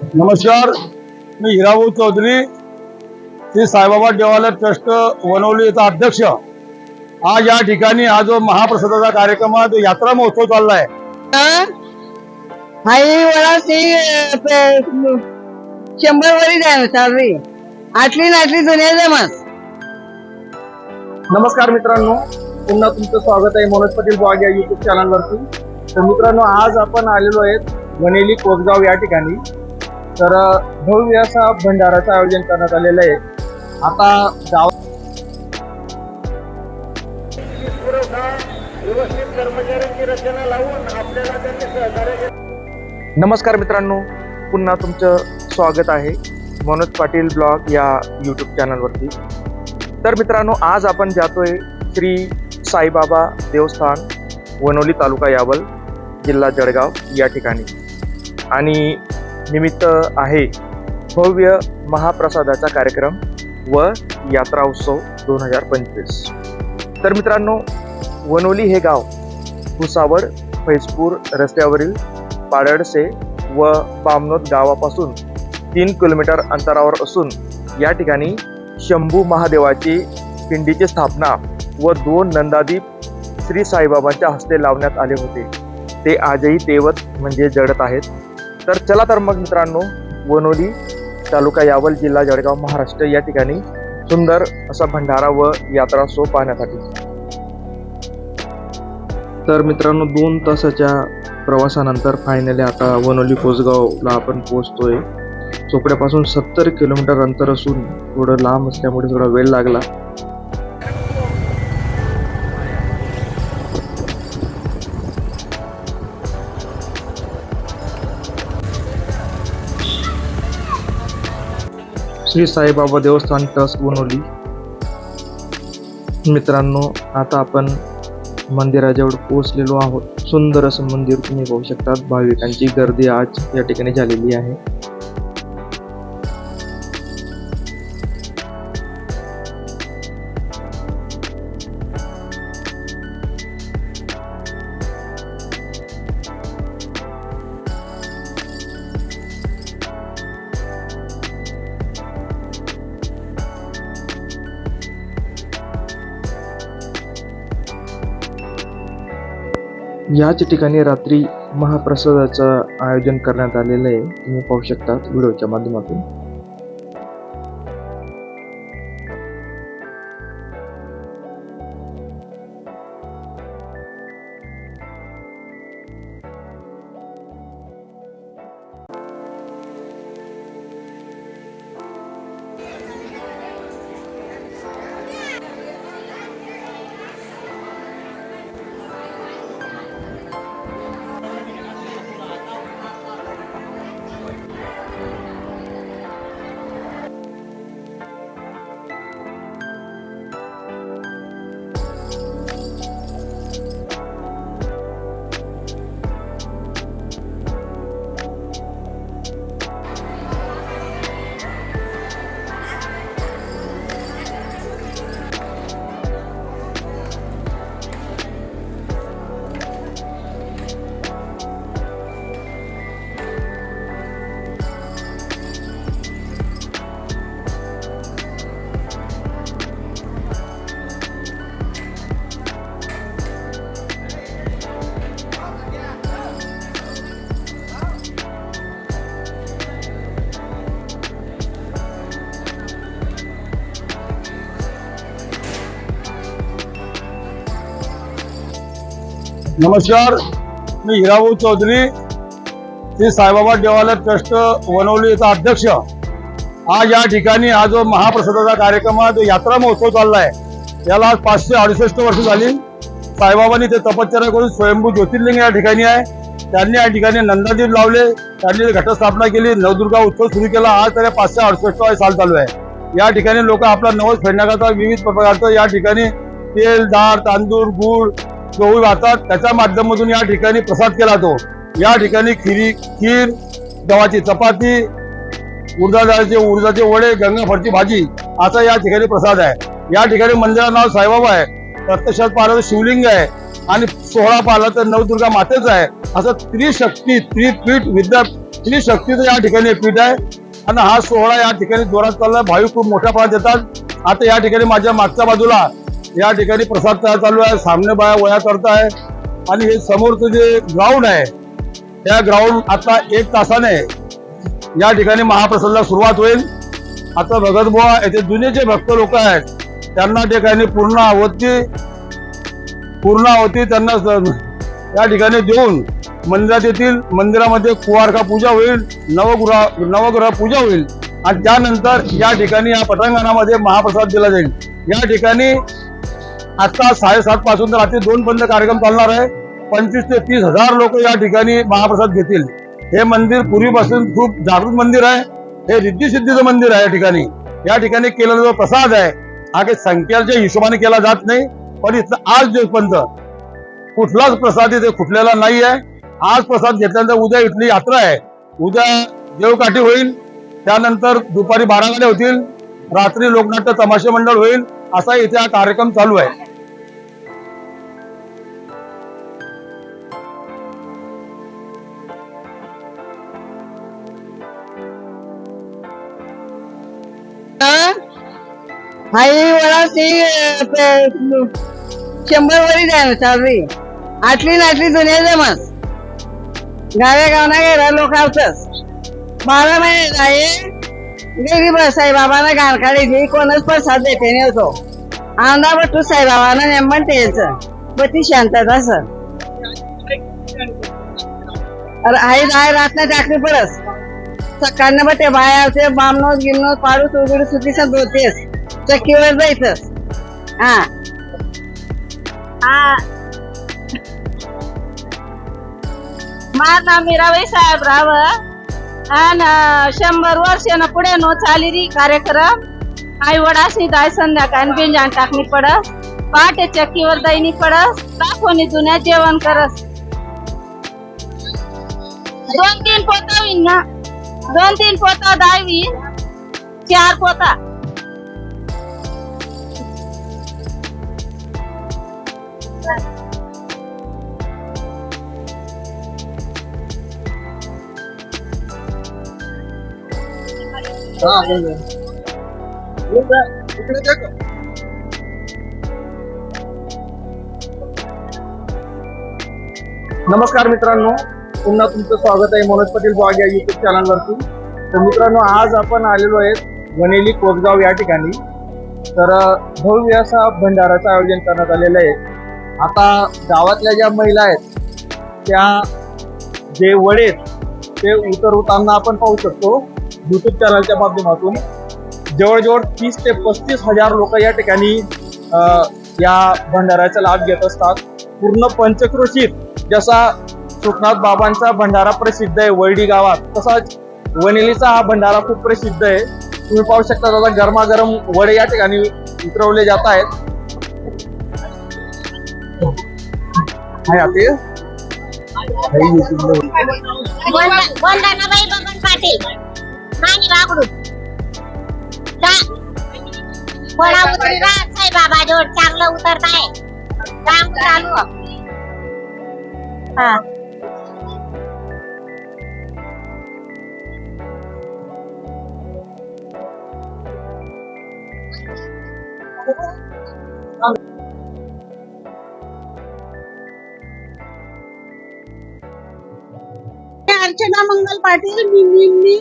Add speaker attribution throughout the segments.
Speaker 1: नमस्कार मी हिराभाऊ चौधरी. श्री साईबाबा देवालय ट्रस्ट वनवलीचा अध्यक्ष. आज या ठिकाणी हा जो महाप्रसादाचा कार्यक्रम आहे तो यात्रा महोत्सव चाललाय.
Speaker 2: शंभर वरी चालली आटली नाटली दुनिया जमात
Speaker 3: नमस्कार मित्रांनो पुन्हा तुमचं स्वागत आहे मनोज पाटील ब्लॉग या युट्यूब चॅनलवरती तर मित्रांनो आज आपण आलेलो आहेत वनेली कोसगाव या ठिकाणी. तर भव्य असा भंडाराचं आयोजन करण्यात आलेलं आहे. आता गाव नमस्कार मित्रांनो पुन्हा तुमचं स्वागत आहे मनोज पाटील ब्लॉग या यूट्यूब चॅनलवरती तर मित्रांनो आज आपण जातोय श्री साईबाबा देवस्थान वनोली तालुका यावल जिल्हा जळगाव या ठिकाणी. आणि निमित्त आहे. भव्य महाप्रसादाचा कार्यक्रम व यात्रा उत्सव दोन हजार पंचवीस. तर मित्रांनो वनोली हे गाव भुसावळ फैजपूर रस्त्यावरील पाडळसे व बामनोद गावापासून तीन किलोमीटर अंतरावर असून या ठिकाणी शंभू महादेवाची पिंडीची स्थापना व दोन नंदादीप श्री साईबाबांच्या हस्ते लावण्यात आले होते. ते आजही तेवत म्हणजे जडत आहेत. तर चला तर मग मित्रांनो वनोली तालुका यावल जिल्हा जळगाव महाराष्ट्र या ठिकाणी सुंदर असा भंडारा व यात्रा सो पाहण्यासाठी. तर मित्रांनो दोन तासाच्या प्रवासानंतर फायनली आता वनोली कोसगावला आपण पोहोचतोय. चोपड्यापासून सत्तर किलोमीटर अंतर असून थोडं लांब असल्यामुळे थोडा वेळ लागला. श्री साईबाबा देवस्थान ट्रस्ट बनवली. मित्रांनो आता आपण मंदिराजवळ पोहोचलेलो आहोत. सुंदर असं मंदिर तुम्ही पाहू शकतात. भाविकांची गर्दी आज या ठिकाणी झालेली आहे. याच ठिकाणी रात्री महाप्रसादाचं आयोजन करण्यात आलेलं आहे. तुम्ही पाहू शकता व्हिडिओच्या माध्यमातून.
Speaker 1: नमस्कार मी हिराभाऊ चौधरी. श्री साईबाबा देवालय ट्रस्ट वनवलीचा अध्यक्ष. आज या ठिकाणी हा जो महाप्रसादाचा कार्यक्रम आहे जो यात्रा महोत्सव चालला आहे याला आज पाचशे अडुसष्ट वर्ष झाली. साईबाबांनी ते तपश्चर्या करून स्वयंभू ज्योतिर्लिंग या ठिकाणी आहे. त्यांनी या ठिकाणी नंदादीप लावले त्यांनी घटस्थापना केली नवदुर्गा उत्सव सुरू केला. आज तर पाचशे अडुसष्ट साल चालू आहे. या ठिकाणी लोक आपला नवस फेडण्याकरता विविध प्रकारचं या ठिकाणी तेल डाळ तांदूळ गुळ गहू वाहतात त्याच्या माध्यमातून या ठिकाणी प्रसाद केला जातो. या ठिकाणी खिरी खीर गव्हाची चपाती उर्जाचे उर्जाचे वडे गंगाफरची भाजी असा या ठिकाणी प्रसाद आहे. या ठिकाणी मंदिराचं नाव साईबाबा आहे. प्रत्यक्षात पाहिलं तर शिवलिंग आहे आणि सोहळा पाहिला तर नवदुर्गा मातेच आहे. असं त्रिशक्ती त्रिपीठ विद्या त्रिशक्तीचं या ठिकाणी पीठ आहे. आणि हा सोहळा या ठिकाणी जोरात चालला. भाविक खूप मोठ्या प्रमाणात येतात. आता या ठिकाणी माझ्या मागच्या बाजूला या ठिकाणी प्रसाद तयार चालू आहे सामने बाया वया करताय. आणि हे समोरचं जे ग्राउंड आहे त्या ग्राउंड आता एक तासाने या ठिकाणी महाप्रसादला सुरुवात होईल. आता भगत बुवा येथे जुने जे भक्त लोक आहेत त्यांना ठिकाणी पूर्ण आवती पूर्ण आवती त्यांना या ठिकाणी देऊन मंदिरात येतील. मंदिरामध्ये कुवारका पूजा होईल नवगृह नवग्रह पूजा होईल. आणि त्यानंतर या ठिकाणी या पटांगणामध्ये महाप्रसाद दिला जाईल. या ठिकाणी आता साडेसात पासून तर रात्री दोन पर्यंत कार्यक्रम चालणार आहे. पंचवीस ते तीस हजार लोक या ठिकाणी महाप्रसाद घेतील. हे मंदिर पूर्वीपासून खूप जागृत मंदिर आहे. हे रिद्धी सिद्धीचं मंदिर आहे या ठिकाणी. या ठिकाणी केलेला जो प्रसाद आहे हा काही संख्याच्या हिशोबाने केला जात नाही पण इथं आज दिवसपर्यंत कुठलाच प्रसाद इथे खुटलेला नाही आहे आज प्रसाद घेतल्यानंतर उद्या इथली यात्रा आहे. उद्या देवकाठी होईल त्यानंतर दुपारी बारा गाड्या होतील रात्री लोकनाट्य तमाशे मंडळ होईल असा इथे हा कार्यक्रम चालू आहे.
Speaker 2: आई वडा ती शंभर वरी द्या ना आटली नाटली दुनिया जमत गाव्या गावना गेला लोक आवतच बारा महिने आहे गरीब बस साईबाबांना घाण कोणच प्रसाद देते नव्हतो आंदा बटू साईबाबांना नेमन त्याचं. बती शांतता असं अरे आई राय रात टाकली पडस सकाळनं बा ते बाहेरचे बामनोत गिमनोत पाडू उघडू सुटीचा धोतेस. चक्कीवर जायचंस हा.
Speaker 4: हा. माझं नाव मीराबाई साहेबराव आणि शंभर वर्षानं पुढे नो चाली री कार्यक्रम. आई वडाशी दाय संध्याकाळ बिंजान टाकणी पडस. पहाटे चक्कीवर दैनी पडस. दाखवणी जुन्या जेवण करस. दोन तीन पोता होईन ना. दोन तीन पोता दहावी चार पोता.
Speaker 5: नमस्कार मित्रांनो पुन्हा तुमचं स्वागत आहे मनोज पाटील ब्लॉग या युट्यूब चॅनलवरती तर मित्रांनो आज आपण आलेलो आहे वनेली कोसगाव या ठिकाणी. तर भव्य असा भंडाराचं आयोजन करण्यात आलेलं आहे. आता गावातल्या ज्या महिला आहेत त्या जे वडे आहेत ते उतरवताना आपण पाहू शकतो. युट्यूब चॅनलच्या माध्यमातून जवळजवळ तीस ते पस्तीस हजार लोक या ठिकाणी या भंडाऱ्याचा लाभ घेत असतात. पूर्ण पंचक्रोशीत जसा सुखनाथ बाबांचा भंडारा प्रसिद्ध आहे वैडी गावात तसाच वनेलीचा हा भंडारा खूप प्रसिद्ध आहे. तुम्ही पाहू शकता दादा गरमागरम वडे या ठिकाणी उतरवले जात आहेत. हाय आते हाय YouTube ला.
Speaker 6: वंदनाबाई जोड चांगलं काम चालू. हा.
Speaker 4: अर्चना मंगल पाटील मी मी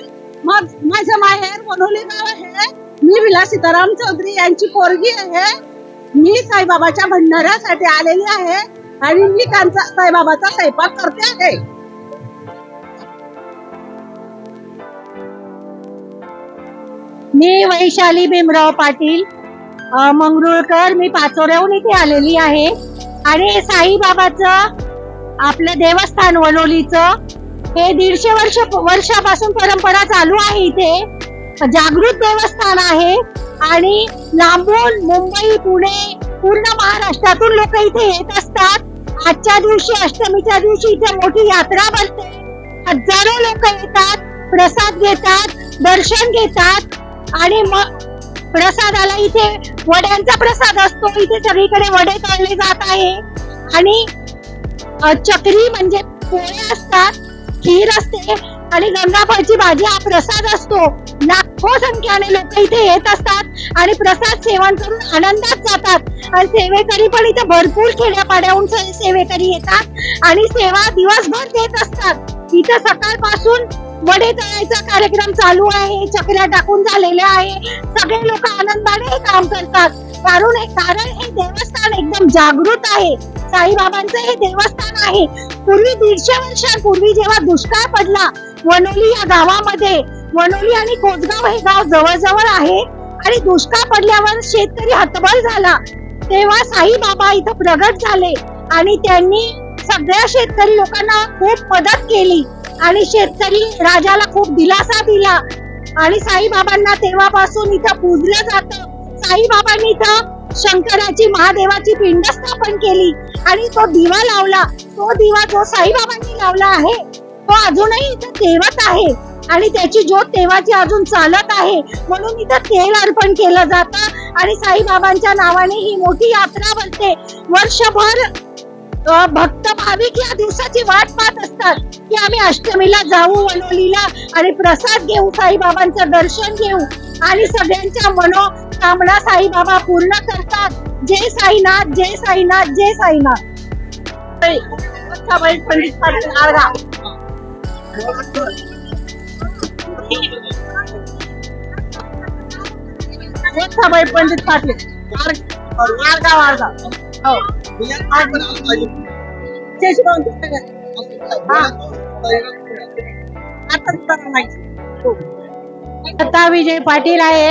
Speaker 4: मग माझं माहेर वनोली गाव आहे. मी विला सीताराम चौधरी यांची पोरगी आहे. मी साईबाबाच्या भंडाऱ्यासाठी आलेली आहे आणि मी त्यांचा साईबाबाचा स्वयंपाक करते आहे.
Speaker 6: मी वैशाली भीमराव पाटील मंगरुळकर मी पाचोऱ्याहून इथे आलेली आहे. आणि साईबाबाचं आपलं देवस्थान वनोलीचं हे दीडशे वर्ष वर्षापासून परंपरा चालू आहे इथे. जागृत देवस्थान आहे आणि लांबून मुंबई पुणे पूर्ण महाराष्ट्रातून लोक इथे येत असतात. आजच्या दिवशी अष्टमीच्या दिवशी इथे मोठी यात्रा भरते. हजारो लोक येतात प्रसाद घेतात दर्शन घेतात आणि मग प्रसादाला इथे वड्यांचा प्रसाद असतो. इथे सगळीकडे वडे तळले जात आहे आणि चक्री म्हणजे पोळे असतात. खीर असते आणि गंगाफळची भाजी हा प्रसाद असतो. लाखो संख्याने लोक इथे येत असतात आणि प्रसाद सेवन करून आनंदात जातात. आणि सेवेकरी पण इथे भरपूर खेड्यापाड्याहून सेवेकरी येतात आणि सेवा दिवसभर देत असतात. इथं सकाळपासून वडे तळायचा कार्यक्रम चालू आहे चकऱ्या टाकून झालेल्या आहे. सगळे लोक आनंदाने हे काम करतात. कारण कारण हे देवस्थान एकदम जागृत आहे. साईबाबांचं हे देवस्थान आहे. पूर्वी दीडशे वर्षांपूर्वी जेव्हा दुष्काळ पडला वनोली या गावामध्ये वनोली आणि कोसगाव हे गाव जवळजवळ आहे आणि दुष्काळ पडल्यावर शेतकरी हतबल झाला. तेव्हा साईबाबा इथं प्रगट झाले आणि त्यांनी सगळ्या शेतकरी लोकांना खूप मदत केली आणि शेतकरी राजाला खूप दिलासा दिला. आणि साईबाबांना तेव्हापासून इथं पूजलं जातं. साईबाबांनी इथं शंकराची महादेवाची पिंड स्थापन केली. आणि तो दिवा लावला. तो दिवा जो साईबाबांनी लावला आहे तो अजूनही इथं तेवत आहे. आणि त्याची ज्योत तेव्हाची अजून चालत आहे. म्हणून इथं तेल अर्पण केलं जातं. आणि साईबाबांच्या नावाने ही मोठी यात्रा भरते. वर्षभर भक्त भाविक या दिवसाची वाट पाहत असतात की आम्ही अष्टमीला जाऊ वनोलीला आणि प्रसाद घेऊ साईबाबांचं दर्शन घेऊ. आणि सगळ्यांच्या मनोकामना साईबाबा पूर्ण करतात. जय साईनाथ जय साईनाथ जय साईनाथ.
Speaker 4: पंडित पाटील आळगाव मोठाबाई पंडित पाटील. हो. आता
Speaker 6: विजय पाटील आहे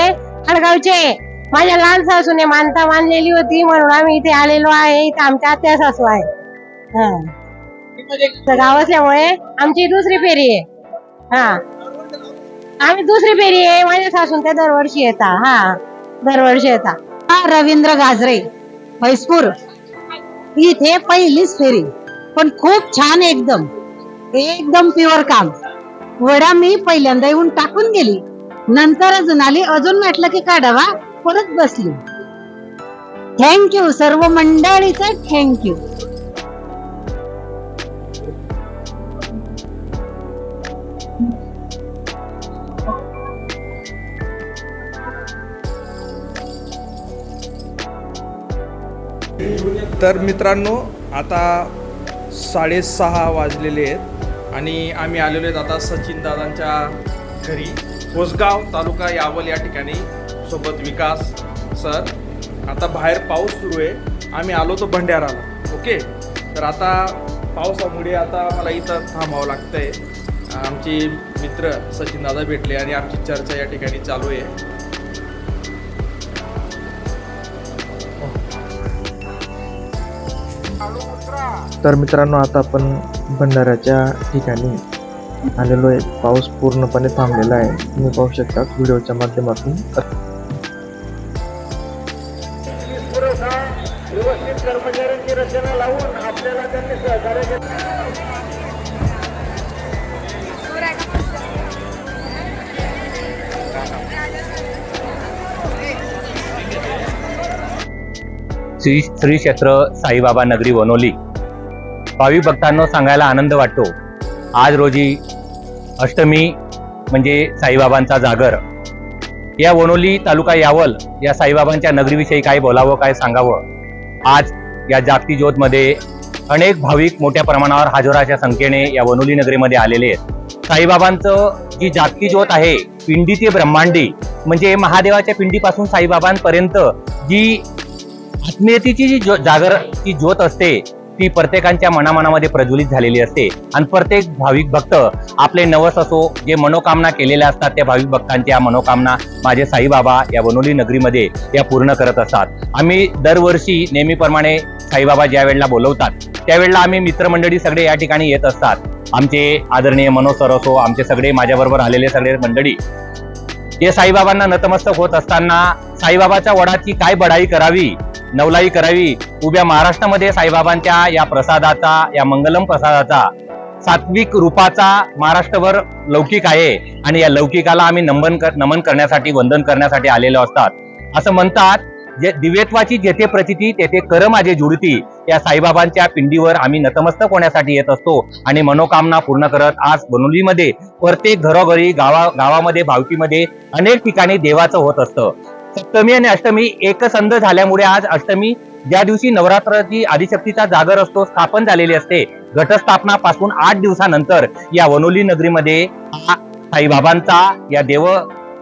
Speaker 6: आडगावचे माझ्या लहान सासूने मानता मानलेली होती म्हणून आम्ही इथे आलेलो आहे. इथे आमच्या आत्या सासू आहे. हा. गाव असल्यामुळे आमची दुसरी फेरी आहे. हा. आम्ही दुसरी फेरी आहे. माझ्या सासून त्या दरवर्षी येतात. हा. दरवर्षी येतात. हा रवींद्र गाजरे म्हैसपूर. इथे पहिलीच फेरी. पण खूप छान एकदम. एकदम प्युअर काम. वडा मी पहिल्यांदा येऊन टाकून गेली. नंतर अजून आली अजून म्हटलं की काढावा परत बसली. थँक्यू सर्व मंडळीचं थँक्यू
Speaker 3: तर मित्रांनो आता साडेसहा वाजलेले आहेत आणि आम्ही आलेलो आहेत आता सचिन दादांच्या घरी. कोसगाव तालुका यावल या ठिकाणी सोबत विकास सर. आता बाहेर पाऊस सुरू आहे. आम्ही आलो तो भंडाराला ओके? तर आता पावसामुळे आता मला इथं थांबावं लागतंय. आमचे मित्र सचिन दादा भेटले आणि आमची चर्चा या ठिकाणी चालू आहे. तर मित्रांनो आता आपण भंडाऱ्याच्या ठिकाणी आलेलो आहे. पाऊस पूर्णपणे थांबलेला आहे. तुम्ही पाहू शकता व्हिडिओच्या माध्यमातून
Speaker 7: श्री श्री क्षेत्र साईबाबा नगरी वनोली. भावी भक्तांना सांगायला आनंद वाटतो. आज रोजी अष्टमी म्हणजे साईबाबांचा जागर. या वनोली तालुका यावल या साईबाबांच्या नगरीविषयी काय बोलावं काय सांगावं? आज या जागती ज्योतमध्ये अनेक भाविक मोठ्या प्रमाणावर हजाराच्या संख्येने या वनोली नगरीमध्ये आलेले आहेत. साईबाबांचं जी जागती ज्योत आहे पिंडी ते ब्रह्मांडी म्हणजे महादेवाच्या पिंडीपासून साईबाबांपर्यंत जी आत्मीयतेची जी जागर ती ज्योत असते ती प्रत्येकांच्या मनामनामध्ये प्रज्वलित झालेली असते. आणि प्रत्येक भाविक भक्त आपले नवस असो जे मनोकामना केलेल्या असतात त्या भाविक भक्तांच्या मनोकामना माझे साईबाबा या बनोली नगरीमध्ये या पूर्ण करत असतात. आम्ही दरवर्षी नेहमीप्रमाणे साईबाबा ज्या वेळेला बोलवतात त्यावेळेला आम्ही मित्रमंडळी सगळे या ठिकाणी येत असतात. आमचे आदरणीय मनोज सर असो आमचे सगळे माझ्याबरोबर आलेले सगळे मंडळी जे साईबाबांना नतमस्तक होत असताना साईबाबाच्या वडाची काय बढाई करावी नवलाई करावी. उभ्या महाराष्ट्रामध्ये साईबाबांच्या या प्रसादाचा या मंगलम प्रसादाचा सात्विक रूपाचा महाराष्ट्रभर लौकिक आहे. आणि या लौकिकाला आम्ही नमन कर नमन करण्यासाठी वंदन करण्यासाठी आलेलो असतात. असं म्हणतात जे दिव्यत्वाची जेथे प्रचिती तेथे कर माझे जुडती या साईबाबांच्या पिंडीवर आम्ही नतमस्तक होण्यासाठी येत असतो आणि मनोकामना पूर्ण करत आज बनोलीमध्ये प्रत्येक घरोघरी गावा गावामध्ये भावकीमध्ये अनेक ठिकाणी देवाचं होत असतं. सप्तमी आणि अष्टमी एकसंध झाल्यामुळे आज अष्टमी ज्या दिवशी नवरात्राची आदिशक्तीचा जागर असतो स्थापन झालेली असते. घटस्थापनापासून आठ दिवसानंतर या वनोली नगरीमध्ये साईबाबांचा या देव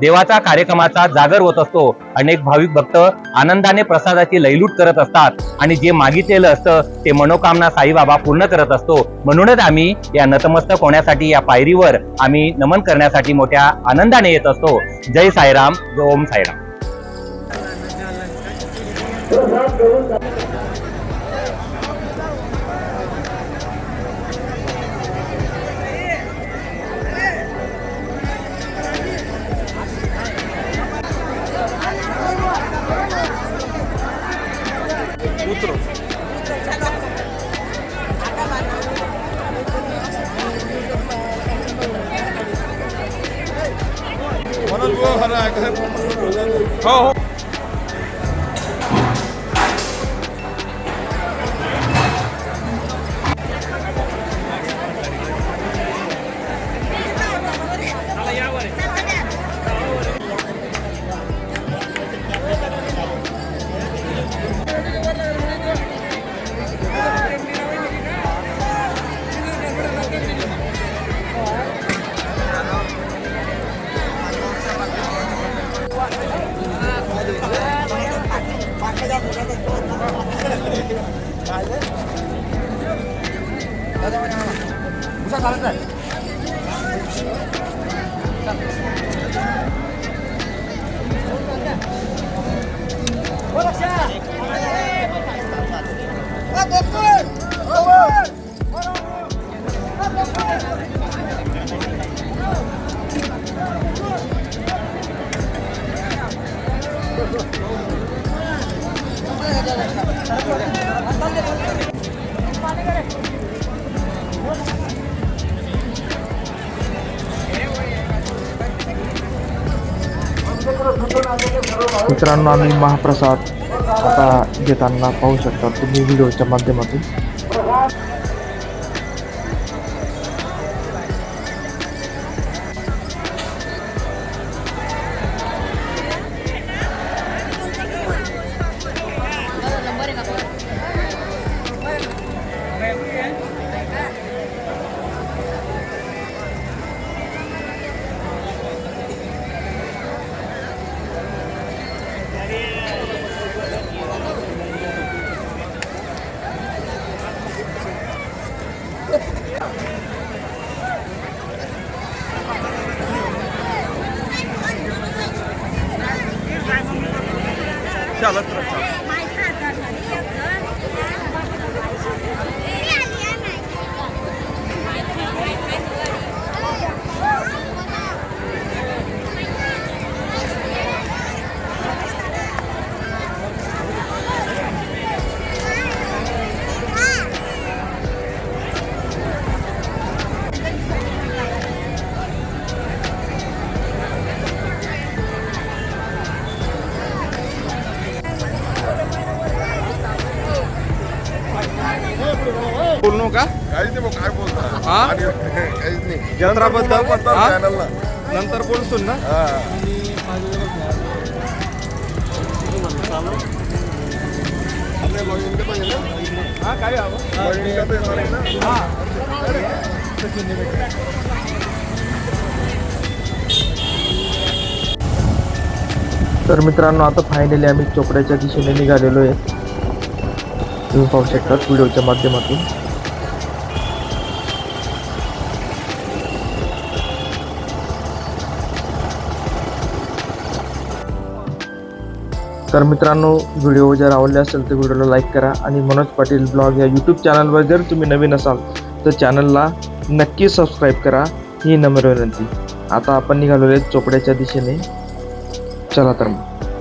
Speaker 7: देवाचा कार्यक्रमाचा जागर होत असतो. अनेक भाविक भक्त आनंदाने प्रसादाची लयलूट करत असतात आणि जे मागितलेलं असतं ते मनोकामना साईबाबा पूर्ण करत असतो. म्हणूनच आम्ही या नतमस्तक होण्यासाठी या पायरीवर आम्ही नमन करण्यासाठी मोठ्या आनंदाने येत असतो. जय साईराम ओम साईराम. 못들어 मनोज वो हर आकर हाँ 가야 돼? 나 잠깐 잠깐만 무사 잘했다 Gracias.
Speaker 3: मित्रांनो आम्ही महाप्रसाद आता घेताना पाहू शकता. तुम्ही व्हिडिओच्या माध्यमातून
Speaker 8: हा?
Speaker 9: आणि काहीच नाही
Speaker 8: जत्राबद्दल
Speaker 9: म्हणतात
Speaker 8: हा?
Speaker 9: channel ला.
Speaker 8: नंतर ना
Speaker 9: हा. आपल्या ना?
Speaker 8: हा काय हवं
Speaker 9: आहे ना?
Speaker 3: तर मित्रांनो आता फायनली आम्ही चोपड्याच्या दिशेने निघालेलो आहे तुम्ही पाहू शकता व्हिडिओच्या माध्यमातून तर मित्रांनो व्हिडिओ जर आवडले असेल तर व्हिडिओला लाईक करा आणि मनोज पाटील ब्लॉग या यूट्यूब चॅनलवर जर तुम्ही नवीन असाल तर चॅनलला नक्की सबस्क्राईब करा. ही नम्र विनंती. आता आपण निघालो आहे चोपड्याच्या दिशेने. चला तर मग.